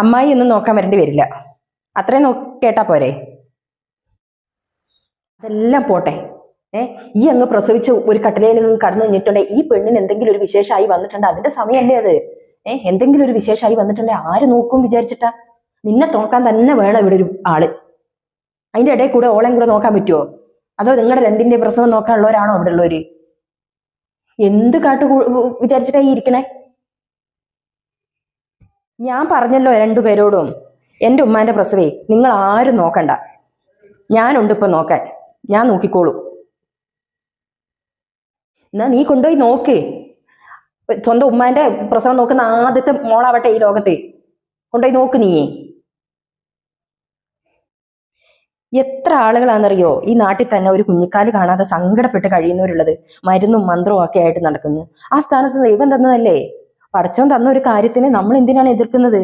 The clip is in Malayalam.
അമ്മായി ഒന്നും നോക്കാൻ വരേണ്ടി വരില്ല. അത്രയും നോ കേട്ടാ പോരെ? അതെല്ലാം പോട്ടെ. ഏ ഈ അങ്ങ് പ്രസവിച്ച് ഒരു കട്ടിലയിൽ കടന്നു കഴിഞ്ഞിട്ടുണ്ടെ ഈ പെണ്ണിന് എന്തെങ്കിലും ഒരു വിശേഷമായി വന്നിട്ടുണ്ട്? അതിന്റെ സമയമല്ലേ അത്? ഏ എന്തെങ്കിലും ഒരു വിശേഷമായി വന്നിട്ടുണ്ടെ? ആര് നോക്കും വിചാരിച്ചിട്ടാ? നിന്നെ നോക്കാൻ തന്നെ വേണം ഇവിടെ ഒരു ആൾ. അതിന്റെ ഇടയിൽ കൂടെ ഓളെയും കൂടെ നോക്കാൻ പറ്റുമോ അതോ നിങ്ങളുടെ രണ്ടിന്റെ പ്രസവം നോക്കാനുള്ളവരാണോ അവിടെ ഉള്ളവര് എന്ത് കാട്ടു വിചാരിച്ചിട്ടായി ഇരിക്കണേ? ഞാൻ പറഞ്ഞല്ലോ രണ്ടുപേരോടും എന്റെ ഉമ്മാന്റെ പ്രസവേ നിങ്ങൾ ആരും നോക്കണ്ട. ഞാനുണ്ട് ഇപ്പം നോക്കാൻ. ഞാൻ നോക്കിക്കോളൂ. എന്നാ നീ കൊണ്ടുപോയി നോക്ക്. സ്വന്തം ഉമ്മാന്റെ പ്രസവം നോക്കുന്ന ആദ്യത്തെ മോളാവട്ടെ ഈ ലോകത്തെ. കൊണ്ടുപോയി നോക്ക് നീയേ എത്ര ആളുകളാണെന്നറിയോ? ഈ നാട്ടിൽ തന്നെ ഒരു കുഞ്ഞിക്കാൽ കാണാതെ സങ്കടപ്പെട്ട് കഴിയുന്നവരുള്ളത്. മരുന്നും മന്ത്രവും ഒക്കെ ആയിട്ട് നടക്കുന്നു. ആ സ്ഥാനത്ത് ദൈവം തന്നതല്ലേ? പടച്ചവൻ തന്ന ഒരു കാര്യത്തിന് നമ്മൾ എന്തിനാണ് എതിർക്കുന്നത്?